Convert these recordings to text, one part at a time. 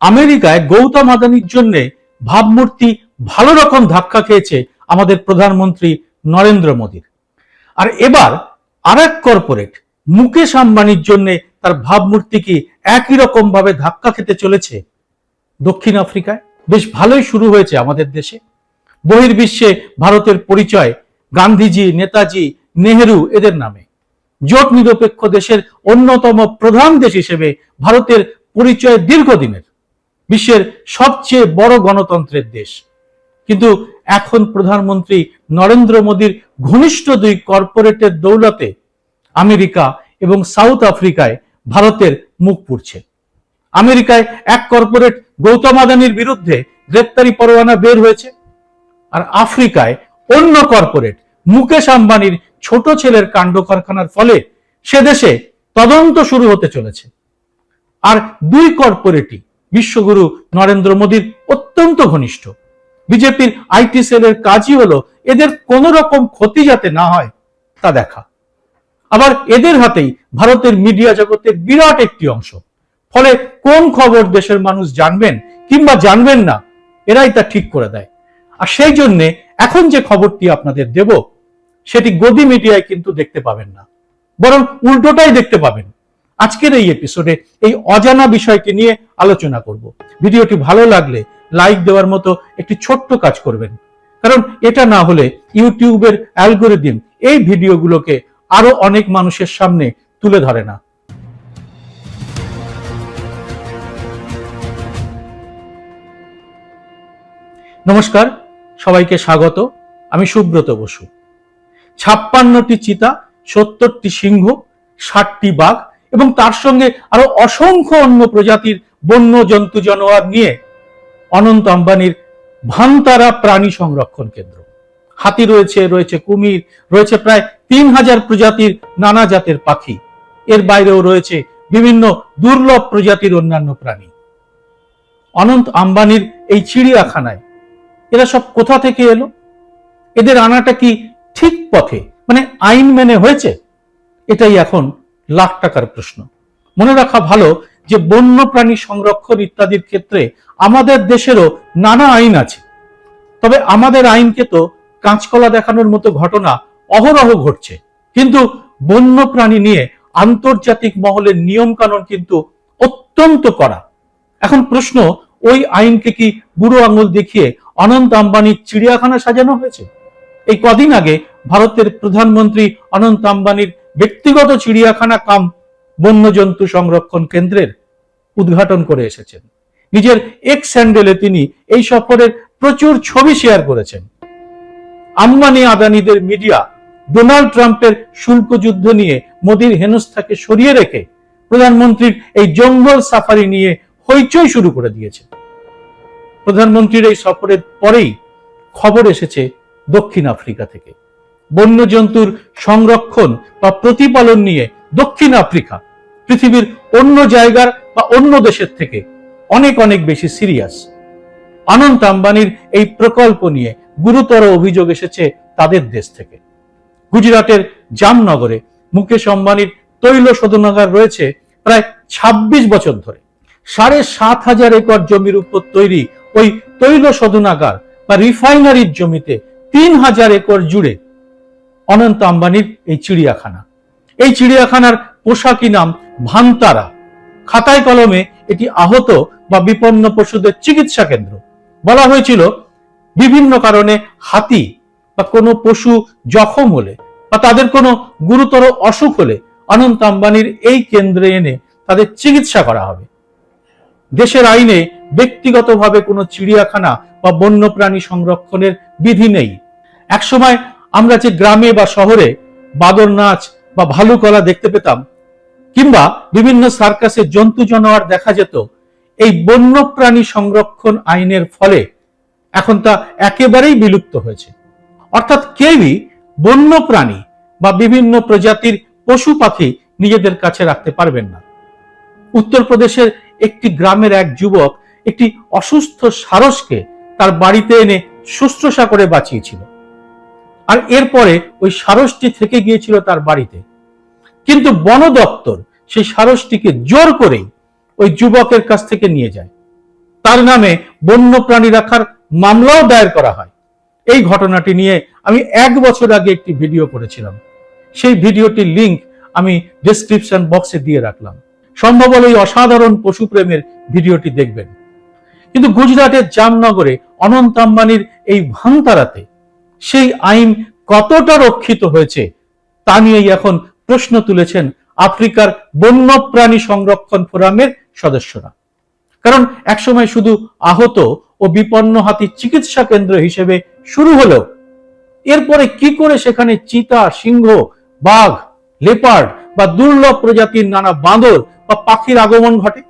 আমেরিকায় গৌতম আদানির জন্য ভাবমূর্তি ভালো রকম ধাক্কা খেয়েছে আমাদের প্রধানমন্ত্রী নরেন্দ্র মোদীর। আর এবার আর এক কর্পোরেট মুকেশ আম্বানির জন্য তার ভাবমূর্তি কি একই রকম ভাবে ধাক্কা খেতে চলেছে দক্ষিণ আফ্রিকায়? বেশ ভালোই শুরু হয়েছে আমাদের দেশে। বহির্বিশ্বে ভারতের পরিচয় গান্ধীজি, নেতাজি, নেহেরু এদের নামে। জোট নিরপেক্ষ দেশের অন্যতম প্রধান দেশ হিসেবে ভারতের পরিচয় দীর্ঘদিনের। বিশ্বের সবচেয়ে বড় গণতন্ত্রের দেশ। কিন্তু এখন প্রধানমন্ত্রী নরেন্দ্র মোদীর ঘনিষ্ঠ দুই কর্পোরেটের দৌলতে আমেরিকা এবং সাউথ আফ্রিকায় ভারতের মুখ পুড়ছে। আমেরিকায় এক কর্পোরেট গৌতম আদানির বিরুদ্ধে গ্রেপ্তারি পরোয়ানা বের হয়েছে আর আফ্রিকায় অন্য কর্পোরেট মুকেশ আম্বানির ছোট ছেলের কাণ্ড কারখানার ফলে সে দেশে তদন্ত শুরু হতে চলেছে। আর দুই কর্পোরেটই বিশ্বগুরু নরেন্দ্র মোদীর অত্যন্ত ঘনিষ্ঠ। বিজেপির আইটি সেলের কাজই হলো এদের কোন রকম ক্ষতি যাতে না হয়, তা দেখা। আবার এদের হাতেই ভারতের মিডিয়া জগতের বিরাট একটি অংশ। ফলে কোন খবর দেশের মানুষ জানবেন কিংবা জানবেন না, এরাই তা ঠিক করে দেয়। আর সেই জন্যে এখন যে খবরটি আপনাদের দেব, সেটি গদি মিডিয়ায় কিন্তু দেখতে পাবেন না। বরং উল্টোটাই দেখতে পাবেন। আজকের এই এপিসোডে এই অজানা বিষয়কে নিয়ে আলোচনা করব। ভিডিওটি ভালো লাগলে লাইক দেওয়ার মতো একটি ছোট্ট কাজ করবেন। কারণ এটা না হলে ইউটিউবের অ্যালগোরিদিম এই ভিডিওগুলোকে আরও অনেক মানুষের সামনে তুলে ধরে না। নমস্কার, সবাইকে স্বাগত। আমি সুব্রত বসু। ছাপ্পান্নটি চিতা, সত্তরটি সিংহ, ষাটটি বাঘ এবং তার সঙ্গে আরও অসংখ্য অন্য প্রজাতির বন্য জন্তু জানোয়ার নিয়ে অনন্ত আম্বানির ভান্তারা প্রাণী সংরক্ষণ কেন্দ্র। হাতি রয়েছে রয়েছে কুমির, রয়েছে প্রায় তিন হাজার প্রজাতির নানা জাতের পাখি। এর বাইরেও রয়েছে বিভিন্ন দুর্লভ প্রজাতির অন্যান্য প্রাণী। অনন্ত আম্বানির এই চিড়িয়াখানায় এরা সব কোথা থেকে এলো? এদের আনাটা কি ঠিক পথে? মানে আইন মেনে হয়েছে? এটাই এখন লাখ টাকার প্রশ্ন। মনে রাখা ভালো যে বন্য প্রাণী সংরক্ষণ ইত্যাদির ক্ষেত্রে আমাদের দেশেরও নানা আইন আছে। তবে আমাদের আইনকে তো কাঁচকলা দেখানোর মতো ঘটনা অহরহ ঘটছে। কিন্তু বন্য প্রাণী নিয়ে আন্তর্জাতিক মহলের নিয়ম কানুন কিন্তু অত্যন্ত কড়া। এখন প্রশ্ন, ওই আইনকে কি বুড়ো আঙুল দেখিয়ে অনন্ত আম্বানির চিড়িয়াখানা সাজানো হয়েছে? এই কদিন আগে ভারতের প্রধানমন্ত্রী অনন্ত আম্বানির ব্যক্তিগত চিড়িয়াখানা কাম বন্যজন্তু সংরক্ষণ কেন্দ্রের উদ্ঘাটন করে এসেছেন। নিজের এক্স স্যান্ডেলে তিনি এই সফরের প্রচুর ছবি শেয়ার করেছেন। আম্বানি আদানিদের মিডিয়া ডোনাল্ড ট্রাম্পের শুল্ক যুদ্ধ নিয়ে মোদীর হেনস্থাকে সরিয়ে রেখে প্রধানমন্ত্রীর এই জঙ্গল সাফারি নিয়ে হইচই শুরু করে দিয়েছে প্রধানমন্ত্রীর এই সফরের পরেই খবর এসেছে দক্ষিণ আফ্রিকা থেকে। বন্যজন্তুর সংরক্ষণ বা প্রতিপালন নিয়ে দক্ষিণ আফ্রিকা, পৃথিবীর অন্য জায়গার বা অন্য দেশের থেকে অনেক অনেক বেশি সিরিয়াস। অনন্ত আম্বানির এই প্রকল্প নিয়ে গুরুতর অভিযোগ এসেছে তাদের দেশ থেকে। গুজরাটের জামনগরে মুকেশ আম্বানির তৈল শোধনাগার রয়েছে প্রায় ২৬ বছর ধরে। সাড়ে সাত হাজার একর জমির উপর তৈরি ওই তৈল শোধনাগার বা রিফাইনারির জমিতে তিন হাজার একর জুড়ে অনন্ত আম্বানির এই চিড়িয়াখানা। এই চিড়িয়াখানার পোশাকি নাম ভান্তারা। খাতায় কলমে এটি আহত বা বিপন্ন পশুদের চিকিৎসা কেন্দ্র। বলা হয়েছিল, বিভিন্ন কারণে হাতি বা কোনো পশু জখম হলে বা তাদের কোনো গুরুতর অসুখ হলে অনন্ত আম্বানির এই কেন্দ্রে এনে তাদের চিকিৎসা করা হবে। দেশের আইনে ব্যক্তিগতভাবে কোনো চিড়িয়াখানা বা বন্যপ্রাণী সংরক্ষণের বিধি নেই। একসময় আমরা যে গ্রামে বা শহরে বাদর নাচ বা ভালুকলা দেখতে পেতাম, কিংবা বিভিন্ন সার্কাসে জন্তু জানোয়ার দেখা যেত, এই বন্যপ্রাণী সংরক্ষণ আইনের ফলে এখন তা একেবারেই বিলুপ্ত হয়েছে। অর্থাৎ কেউই বন্য প্রাণী বা বিভিন্ন প্রজাতির পশু পাখি নিজেদের কাছে রাখতে পারবেন না। উত্তরপ্রদেশের একটি গ্রামের এক যুবক একটি অসুস্থ সারসকে তার বাড়িতে এনে শুশ্রূষা করে বাঁচিয়েছিল। আর এরপরে ওই সারসটি থেকে গিয়েছিল তার বাড়িতে। কিন্তু বন দপ্তর সেই সারসটিকে জোর করেই ওই যুবকের কাছ থেকে নিয়ে যায়। তার নামে বন্য প্রাণী রাখার মামলাও দায়ের করা হয়। এই ঘটনাটি নিয়ে আমি এক বছর আগে একটি ভিডিও করেছিলাম। সেই ভিডিওটির লিংক আমি ডেসক্রিপশন বক্সে দিয়ে রাখলাম। সম্ভব হলে এই অসাধারণ পশুপ্রেমের ভিডিওটি দেখবেন। কিন্তু গুজরাটের জামনগরে অনন্ত আম্বানির এই ভান্তারাতে সেই আইন কতটা রক্ষিত হয়েছে তা নিয়েই এখন প্রশ্ন তুলেছেন আফ্রিকার বন্যপ্রাণী সংরক্ষণ ফোরামের সদস্যরা। কারণ একসময় শুধু আহত ও বিপন্ন হাতির চিকিৎসা কেন্দ্র হিসেবে শুরু হলেও এরপরে কি করে সেখানে চিতা সিংহ, বাঘ, লেপার্ড বা দুর্লভ প্রজাতির নানা বাঁদর বা পাখির আগমন ঘটে?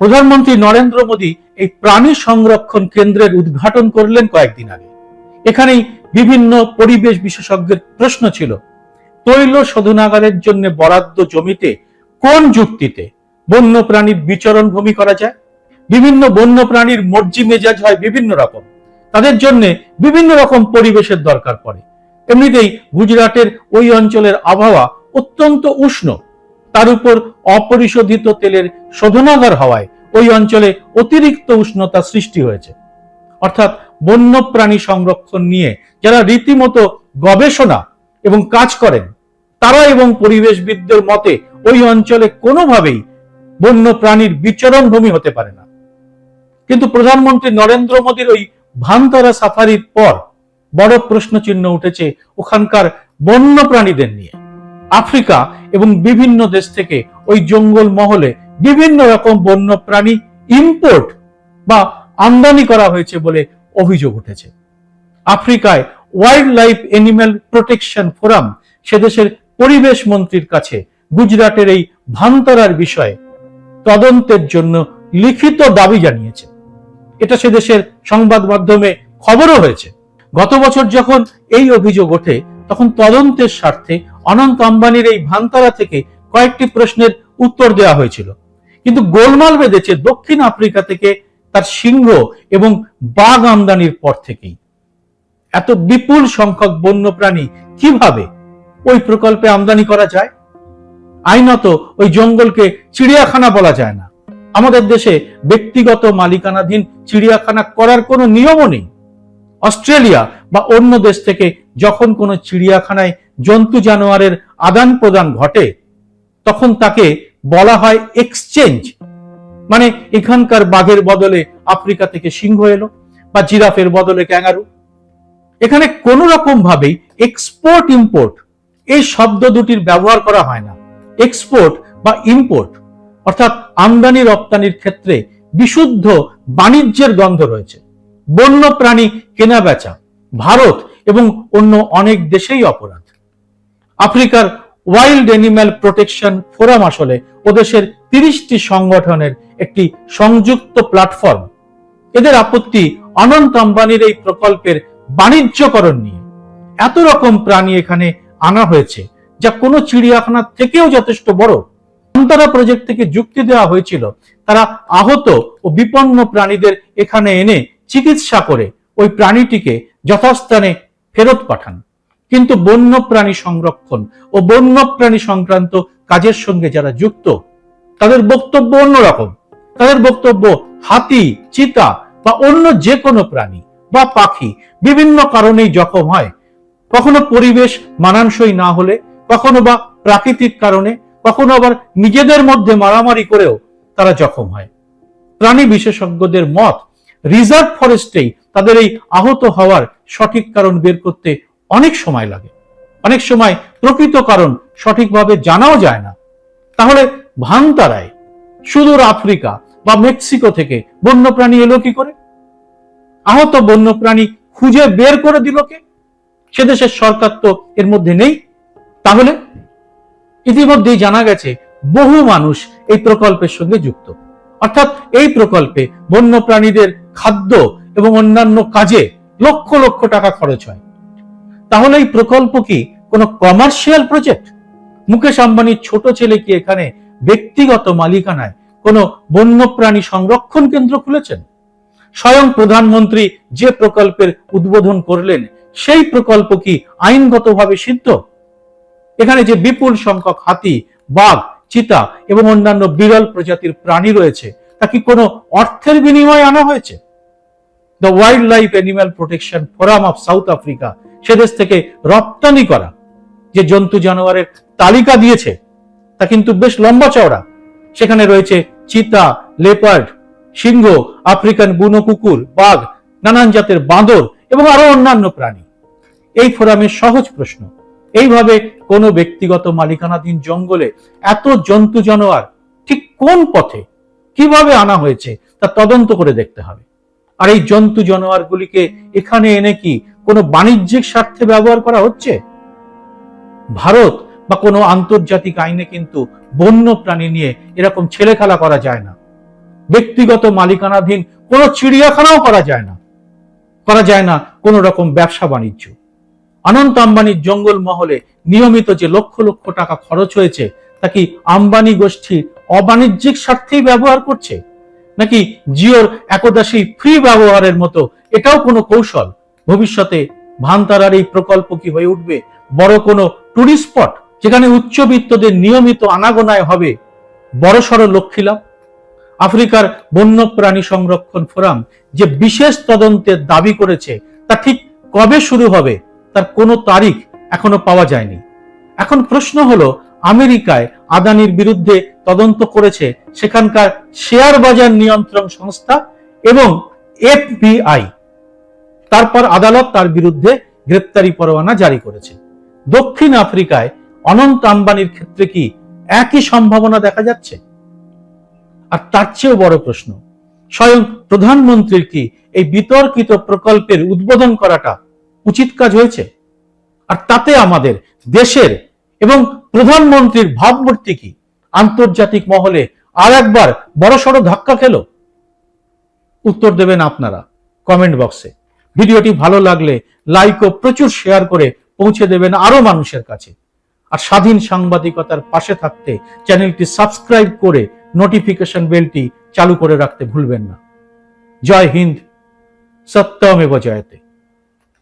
প্রধানমন্ত্রী নরেন্দ্র মোদী এই প্রাণী সংরক্ষণ কেন্দ্রের উদ্ঘাটন করলেন কয়েকদিন আগে। এখানেই বিভিন্ন পরিবেশ বিশেষজ্ঞের প্রশ্ন ছিল। তৈল শোধনাগারের জন্য বরাদ্দ জমিতে কোন যুক্তিতে বন্য প্রাণীর বিচরণ ভূমি করা যায়? বিভিন্ন বন্য প্রাণীর মর্জি মেজাজ হয় বিভিন্ন রকম। তাদের জন্য বিভিন্ন রকম পরিবেশের দরকার পড়ে। এমনিতেই গুজরাটের ওই অঞ্চলের আবহাওয়া অত্যন্ত উষ্ণ। তার উপর অপরিশোধিত তেলের শোধনাগার হওয়ায় ওই অঞ্চলে অতিরিক্ত উষ্ণতা সৃষ্টি হয়েছে। অর্থাৎ বন্যপ্রাণী সংরক্ষণ নিয়ে যারা রীতিমতো গবেষণা এবং কাজ করেন, তারা এবং পরিবেশবিদদের মতে ওই অঞ্চলে কোনোভাবেই বন্য প্রাণীর বিচরণ ভূমি হতে পারে না। কিন্তু প্রধানমন্ত্রী নরেন্দ্র মোদীর ওই ভান্তারা সাফারির পর বড় প্রশ্ন চিহ্ন উঠেছে ওখানকার বন্য প্রাণীদের নিয়ে। আফ্রিকা এবং বিভিন্ন দেশ থেকে ওই জঙ্গল মহলে বিভিন্ন রকম বন্য প্রাণী ইম্পোর্ট বা আমদানি করা হয়েছে বলে অভিযোগ উঠেছে। আফ্রিকায় wildlife animal protection forum সে দেশের পরিবেশ মন্ত্রীর কাছে গুজরাটের এই ভান্তরার বিষয়ে তদন্তের জন্য লিখিত দাবি জানিয়েছে। এটা সে দেশের সংবাদ মাধ্যমে খবরও হয়েছে। গত বছর যখন এই অভিযোগ ওঠে, তখন তদন্তের স্বার্থে অনন্ত আম্বানির এই ভান্তারা থেকে কয়েকটি প্রশ্নের উত্তর দেওয়া হয়েছিল। কিন্তু গোলমাল বেঁধেছে দক্ষিণ আফ্রিকা থেকে তার সিংহ এবং বাঘ আমদানির পর থেকেই। এত বিপুল সংখ্যক বন্যপ্রাণী কীভাবে ওই প্রকল্পে আমদানি করা যায়? আইনত ওই জঙ্গলকে চিড়িয়াখানা বলা যায় না। আমাদের দেশে ব্যক্তিগত মালিকানাধীন চিড়িয়াখানা করার কোনো নিয়মও নেই। অস্ট্রেলিয়া বা অন্য দেশ থেকে যখন কোনো চিড়িয়াখানায় জন্তু জানোয়ারের আদান প্রদান ঘটে, তখন তাকে বলা হয় এক্সচেঞ্জ মানে এখানকার বাঘের বদলে আফ্রিকা থেকে সিংহ এলো বা জিরাফের বদলে ক্যাঙ্গারু। এখানে কোনো রকম ভাবেই এক্সপোর্ট ইম্পোর্ট এই শব্দ দুটির ব্যবহার করা হয় না। এক্সপোর্ট বা ইম্পোর্ট অর্থাৎ আমদানি রপ্তানির ক্ষেত্রে বিশুদ্ধ বাণিজ্যের গন্ধ রয়েছে। বন্য প্রাণী কেনা বেচা ভারত এবং অন্য অনেক দেশেই অপরাধ। আফ্রিকার ওয়াইল্ড অ্যানিম্যাল প্রোটেকশন ফোরাম আসলে ওদেশের তিরিশটি সংগঠনের একটি সংযুক্ত প্ল্যাটফর্ম এদের আপত্তি অনন্ত আম্বানির এই প্রকল্পের বাণিজ্যকরণ নিয়ে। এত রকম প্রাণী এখানে আনা হয়েছে, যা কোনো চিড়িয়াখানার থেকেও যথেষ্ট বড়। অন্তরা প্রজেক্ট থেকে যুক্তি দেওয়া হয়েছিল, তারা আহত ও বিপন্ন প্রাণীদের এখানে এনে চিকিৎসা করে ওই প্রাণীটিকে যথাস্থানে ফেরত পাঠান। কিন্তু বন্য প্রাণী সংরক্ষণ ও বন্য প্রাণী সংক্রান্ত কাজের সঙ্গে যারা যুক্ত, তাদের বক্তব্য অন্যরকম। তাদের বক্তব্য হাতি, চিতা বা অন্য যে কোনো প্রাণী বা পাখি বিভিন্ন কারণেই জখম হয়। কখনো পরিবেশ মানানসই না হলে, কখনো বা প্রাকৃতিক কারণে, কখনো আবার নিজেদের মধ্যে মারামারি করেও তারা জখম হয়। প্রাণী বিশেষজ্ঞদের মত, রিজার্ভ ফরেস্টেই তাদের এই আহত হওয়ার সঠিক কারণ বের করতে অনেক সময় লাগে। অনেক সময় প্রকৃত কারণ সঠিকভাবে জানাও যায় না। তাহলে ভান্তারায় সুদূর আফ্রিকা বা মেক্সিকো থেকে বন্যপ্রাণী এলো কি করে? আহত বন্যপ্রাণী খুঁজে বের করে দিল কে? সে দেশের সরকার তো এর মধ্যে নেই। তাহলে ইতিমধ্যেই জানা গেছে বহু মানুষ এই প্রকল্পের সঙ্গে যুক্ত। অর্থাৎ এই প্রকল্পে বন্যপ্রাণীদের খাদ্য এবং অন্যান্য কাজে লক্ষ লক্ষ টাকা খরচ হয়। তাহলে এই প্রকল্প কি কোনো কমার্শিয়াল প্রজেক্ট মুকেশ আম্বানির ছোট ছেলে কি এখানে ব্যক্তিগত মালিকানায় কোনো বন্যপ্রাণী সংরক্ষণ কেন্দ্র খুলেছেন? স্বয়ং প্রধানমন্ত্রী যে প্রকল্পের উদ্বোধন করলেন, সেই প্রকল্প কি আইনগতভাবে সিদ্ধ? এখানে যে বিপুল সংখ্যক হাতি, বাঘ, চিতা এবং অন্যান্য বিরল প্রজাতির প্রাণী রয়েছে, তা কি কোনো অর্থের বিনিময়ে আনা হয়েছে? The wildlife animal protection forum of South Africa সে দেশ থেকে রপ্তানি করা, যে জন্তু জানোয়ারের তালিকা দিয়েছে, তা কিন্তু বেশ লম্বা চওড়া। সেখানে রয়েছে চিতা, লেপার্ড, সিংহ, আফ্রিকান বুনো কুকুর, বাঘ, নানান জাতের বাঁদর এবং আরও অন্যান্য প্রাণী। এই ফোরামের সহজ প্রশ্ন, এইভাবে কোনো ব্যক্তিগত মালিকানাধীন জঙ্গলে এত জন্তু জানোয়ার ঠিক কোন পথে কীভাবে আনা হয়েছে তা তদন্ত করে দেখতে হবে। আর এই জন্তু জানোয়ারগুলিকে এখানে এনে কি কোনো বাণিজ্যিক স্বার্থে ব্যবহার করা হচ্ছে? ভারত বা কোনো আন্তর্জাতিক আইনে কিন্তু বন্য প্রাণী নিয়ে এরকম ছেলে খেলা করা যায় না। ব্যক্তিগত মালিকানাধীন কোনো চিড়িয়াখানাও করা যায় না। করা যায় না কোনো রকম ব্যবসা বাণিজ্য। অনন্ত আম্বানির জঙ্গল মহলে নিয়মিত যে লক্ষ লক্ষ টাকা খরচ হয়েছে, তা কি আম্বানি গোষ্ঠীর অবাণিজ্যিক স্বার্থেই ব্যবহার করছে? নাকি জিওর একদাসী ফ্রি ব্যবহারের মতো এটাও কোনো কৌশল? ভবিষ্যতে ভান্তারার এই প্রকল্প কি হয়ে উঠবে? বড় কোনো টুরিস্ট স্পট? যেখানে উচ্চবিত্তদের নিয়মিত আনাগোনায় হবে বড়সড় লক্ষ্মী লাভ আফ্রিকার বন্যপ্রাণী সংরক্ষণ ফোরাম যে বিশেষ তদন্তের দাবি করেছে, তা ঠিক কবে শুরু হবে, তার কোনো তারিখ এখনও পাওয়া যায়নি। এখন প্রশ্ন হলো, আমেরিকায় আদানির বিরুদ্ধে তদন্ত করেছে সেখানকার শেয়ার বাজার নিয়ন্ত্রণ সংস্থা এবং এফবিআই। তারপর আদালত তার বিরুদ্ধে গ্রেপ্তারি পরোয়ানা জারি করেছে। দক্ষিণ আফ্রিকায় অনন্ত আম্বানির ক্ষেত্রে কি একই সম্ভাবনা দেখা যাচ্ছে? আর তার চেয়েও বড় প্রশ্ন, স্বয়ং প্রধানমন্ত্রীর কি এই বিতর্কিত প্রকল্পের উদ্বোধন করাটা উচিত কাজ হয়েছে? আর তাতে আমাদের দেশের এবং প্রধানমন্ত্রীর ভাবমূর্তি কি? আন্তর্জাতিক মহলে আর একবার বড়সড় ধাক্কা খেল? উত্তর দেবেন আপনারা কমেন্ট বক্সে। ভিডিওটি ভালো লাগলে লাইক ও প্রচুর শেয়ার করে পৌঁছে দেবেন আরও মানুষের কাছে। আর স্বাধীন সাংবাদিকতার পাশে থাকতে চ্যানেলটি সাবস্ক্রাইব করে নোটিফিকেশন বেলটি চালু করে রাখতে ভুলবেন না। জয় হিন্দ, সত্যমেব জয়তে।